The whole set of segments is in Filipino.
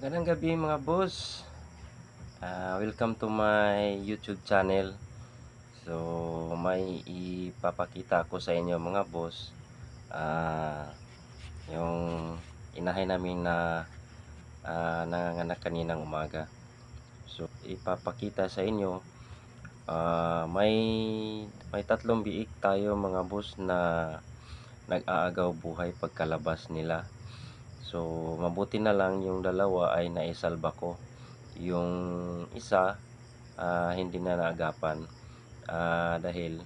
Magandang gabi mga boss. Ah, welcome to my YouTube channel. So, may ipapakita ko sa inyo mga boss. Ah, yung inahay namin na ah, nanganganak kaninang umaga. So, ipapakita sa inyo ah, may may tatlong biik tayo mga boss na nag-aagaw buhay pagkalabas nila. So, mabuti na lang yung dalawa ay naisalba ko. Yung isa, ah, hindi na naagapan. Ah, dahil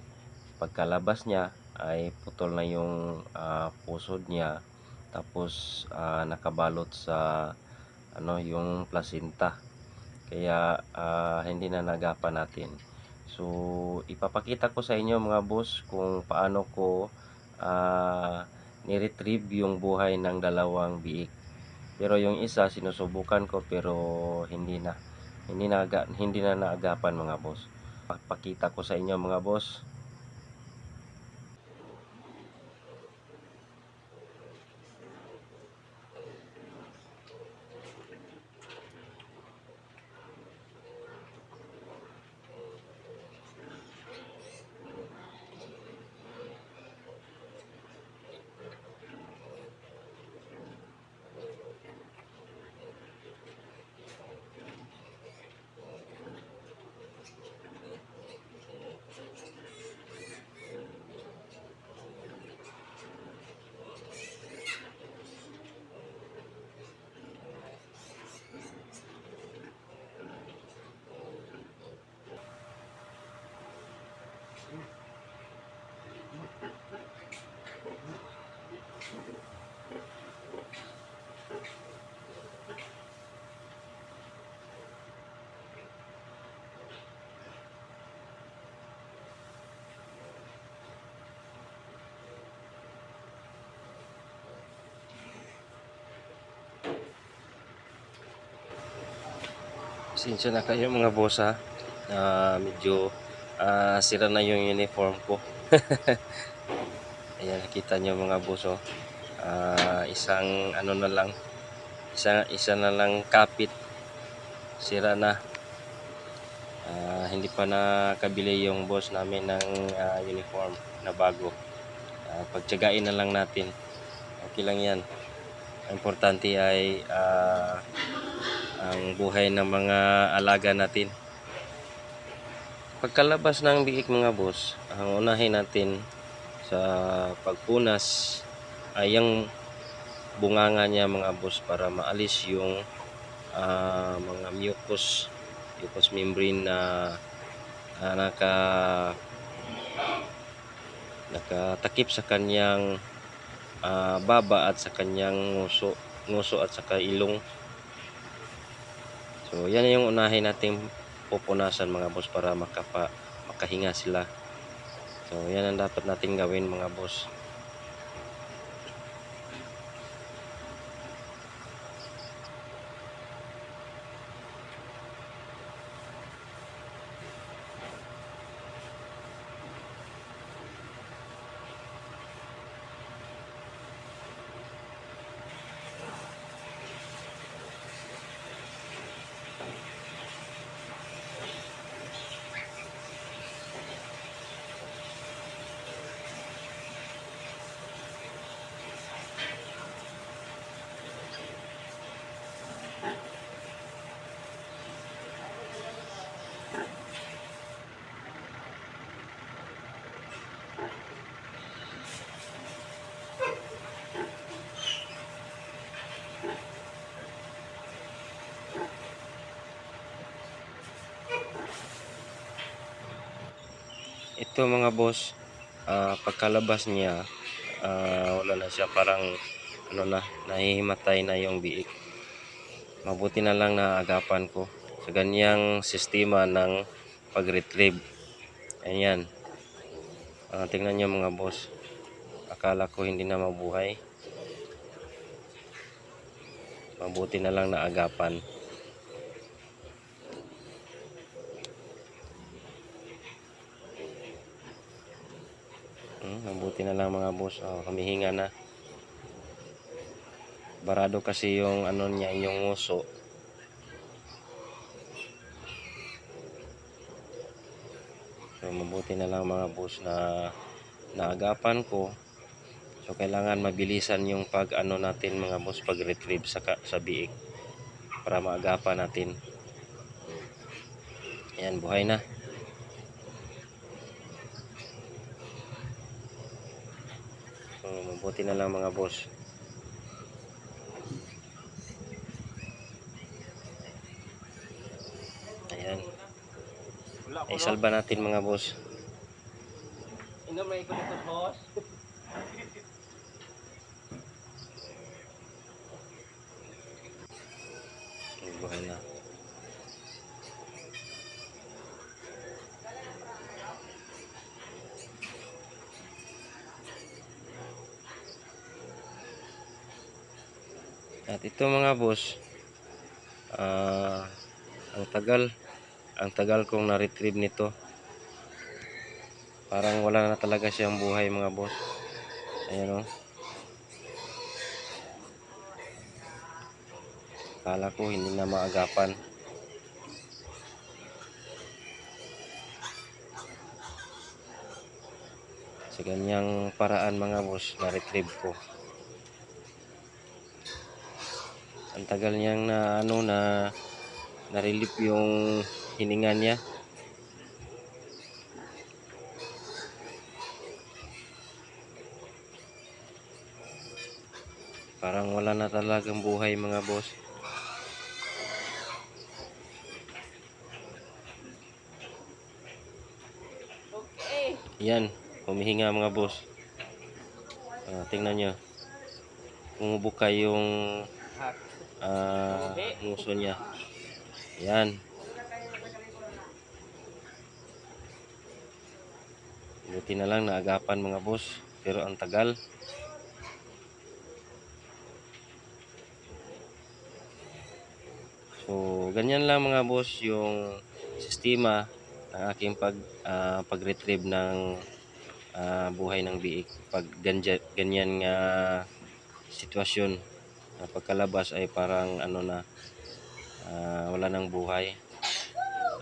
pagkalabas niya ay putol na yung ah, pusod niya. Tapos ah, nakabalot sa ano yung placenta. Kaya ah, hindi na nagapan natin. So, ipapakita ko sa inyo mga boss kung paano ko ah, ni-retrieve yung buhay ng dalawang biik. Pero yung isa sinusubukan ko pero hindi na hindi na hindi na naagapan mga boss. Pakita ko sa inyo mga boss. Pasensya na kayo mga boss ha. Ah, medyo ah, sira na yung uniform ko. Ayan, nakita nyo mga boss oh. Ah, isang ano na lang. Isa, isa na lang kapit. Sira na. Ah, hindi pa nakabili yung boss namin ng ah, uniform na bago. Ah, pagtiyagain na lang natin. Okay lang yan. Ang importante ay ah, ang buhay ng mga alaga natin. Pagkalabas ng biik mga boss, ang unahin natin sa pagpunas ay yung bunganga niya mga boss para maalis yung ah, mga mucus mucus membrane na ah, naka nakatakip sa kanyang ah, baba at sa kanyang nguso nguso at saka ilong So, yan yung unahin nating pupunasan mga boss para makapa, makahinga sila. So, yan ang dapat nating gawin mga boss. Ito mga boss, ah, pagkalabas niya, ah, wala na siya parang ano na, nahihimatay na yung biik. Mabuti na lang na agapan ko sa ganyang sistema ng pag-retrieve. Ayan. Ah, tingnan niyo mga boss. Akala ko hindi na mabuhay. Mabuti na lang na agapan. Hmm, mabuti na lang mga boss. Oh, humihinga na. Barado kasi yung ano niya, yung uso. So, mabuti na lang mga boss na naagapan ko. So, kailangan mabilisan yung pag ano natin mga boss, pag retrieve sa, sa biik para maagapan natin. Ayan, buhay na. So mabuti na lang mga boss. Ayan. Ay salba natin mga boss. Inom na ikot ito, boss. Ay, buhay na. At ito mga boss, ah, ang tagal, ang tagal kong na-retrieve nito. Parang wala na talaga siyang buhay mga boss. Ayan o. Kala ko hindi na maagapan. Sa ganyang paraan mga boss, na-retrieve ko. Ang tagal niyang na ano na na-relieve yung hininga niya. Parang wala na talagang buhay mga boss. Okay. Yan, humihinga mga boss. Ah, tingnan nyo. Bumubuka yung Hak. ah, nguso niya. Yan. Buti na lang naagapan mga boss. Pero ang tagal. So, ganyan lang mga boss yung sistema ng aking pag ah, pag-retrieve ng ah, buhay ng biik. Pag ganja, ganyan nga sitwasyon na pagkalabas ay parang ano na ah, wala nang buhay.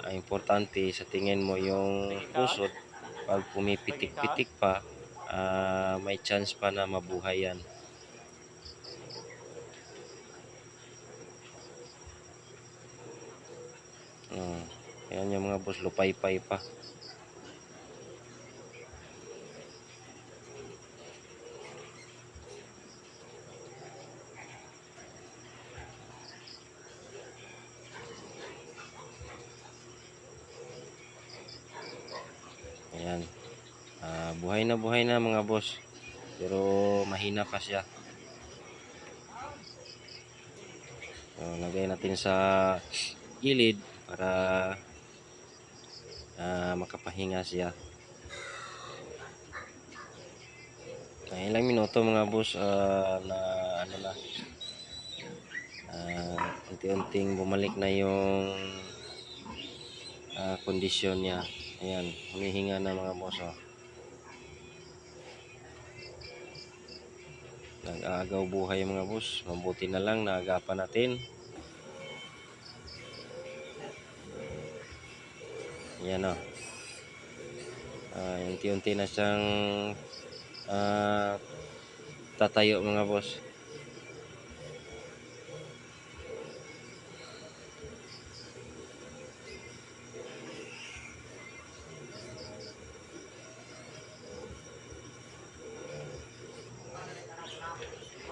Ang importante sa tingin mo yung pusod pag pumipitik-pitik pa ah, may chance pa na mabuhay yan. Oh, ayan yung mga boss, lupay-pay pa. Ayan. Ah, buhay na buhay na mga boss. Pero mahina pa siya. So, lagay natin sa gilid para ah, makapahinga siya. Kaya ilang minuto mga boss ah, na ano na ah, unti-unting bumalik na yung ah, kondisyon niya. Ayan, humihinga na mga boss. Oh. Nag-aagaw buhay mga boss. Mabuti na lang naagapan natin. Yan o. Ah, unti-unti na siyang ah, tatayo mga boss.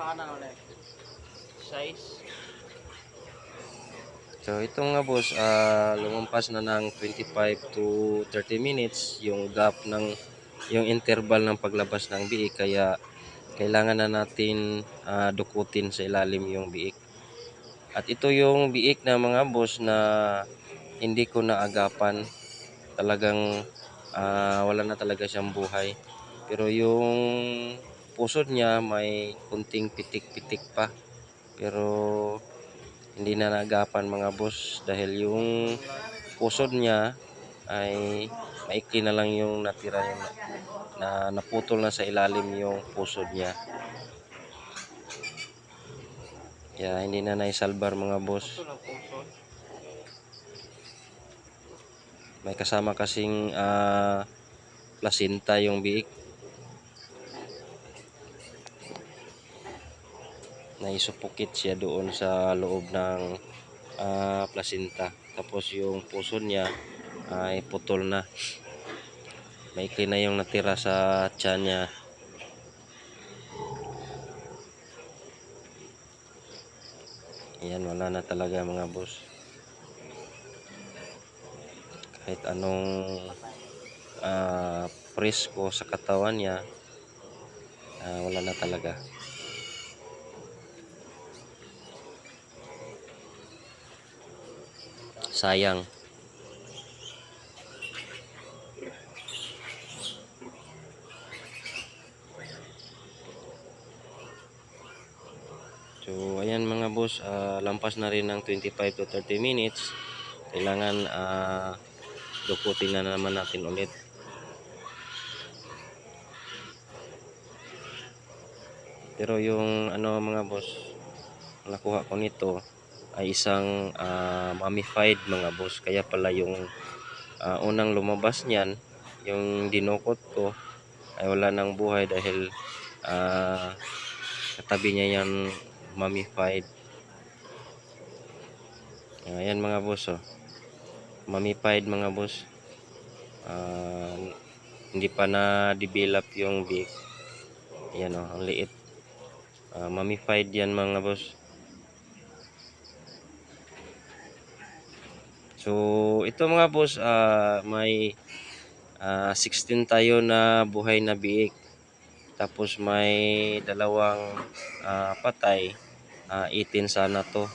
Kana ulit. Size. So ito nga boss, ah, lumampas na ng 25 to 30 minutes yung gap ng yung interval ng paglabas ng biik kaya kailangan na natin ah, dukutin sa ilalim yung biik. At ito yung biik na mga boss na hindi ko naagapan. Talagang ah, wala na talaga siyang buhay. Pero yung pusod niya may kunting pitik-pitik pa. Pero hindi na naagapan mga boss dahil yung pusod niya ay maikli na lang yung natira yung na naputol na sa ilalim yung pusod niya. Kaya hindi na naisalbar mga boss. May kasama kasing ah, placenta yung biik. Naisupukit siya doon sa loob ng ah, placenta. Tapos yung puso niya ay putol na. Maikli na yung natira sa tiyan niya. Yan, wala na talaga mga boss. Kahit anong ah, presko sa katawan niya, ah, wala na talaga. Sayang. So, ayan mga boss, ah, lampas na rin ng 25 to 30 minutes. Kailangan ah, dukutin na naman natin ulit. Pero yung ano mga boss, nakuha ko nito ay isang ah, mummified mga boss. Kaya pala yung ah, unang lumabas niyan, yung dinukot ko ay wala nang buhay dahil ah, katabi niya yan mummified. Ayan mga boss oh. Mummified mga boss. Ah, hindi pa na develop yung beak. Ayan oh, ang liit. Ah, mummified yan mga boss. So, ito mga boss, ah, may ah, 16 tayo na buhay na biik. Tapos may dalawang ah, patay. Ah, 18 sana to.